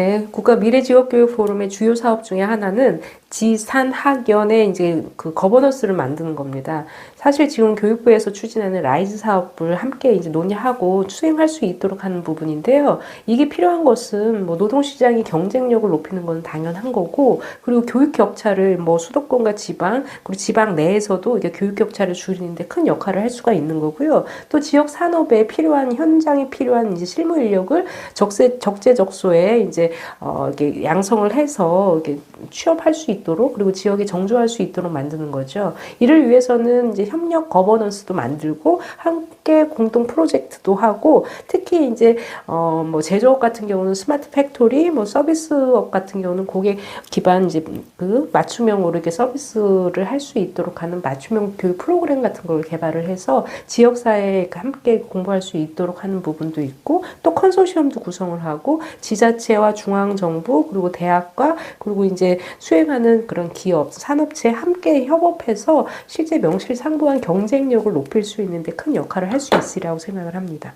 네, 국가 미래지역교육 포럼의 주요 사업 중에 하나는 지산학연의 이제 그 거버넌스를 만드는 겁니다. 사실 지금 교육부에서 추진하는 라이즈 사업을 함께 이제 논의하고 수행할 수 있도록 하는 부분인데요. 이게 필요한 것은 뭐 노동시장의 경쟁력을 높이는 건 당연한 거고, 그리고 교육 격차를 뭐 수도권과 지방, 그리고 지방 내에서도 이게 교육 격차를 줄이는데 큰 역할을 할 수가 있는 거고요. 또 지역 산업에 필요한 현장에 필요한 이제 실무 인력을 적세, 적재적소에 이제 어, 이게 양성을 해서 이게 취업할 수 있도록 그리고 지역에 정조할 수 있도록 만드는 거죠. 이를 위해서는 이제 협력 거버넌스도 만들고 함께 공동 프로젝트도 하고 특히 이제 어, 뭐 제조업 같은 경우는 스마트 팩토리, 뭐 서비스업 같은 경우는 고객 기반 이제 그 맞춤형으로 이렇게 서비스를 할 수 있도록 하는 맞춤형 교육 프로그램 같은 걸 개발을 해서 지역 사회에 함께 공부할 수 있도록 하는 부분도 있고 또 컨소시엄도 구성을 하고 지자체와 중앙 정부 그리고 대학과 그리고 이제 수행하는 그런 기업, 산업체 함께 협업해서 실제 명실상부한 경쟁력을 높일 수 있는데 큰 역할을 할수 있으리라고 생각을 합니다.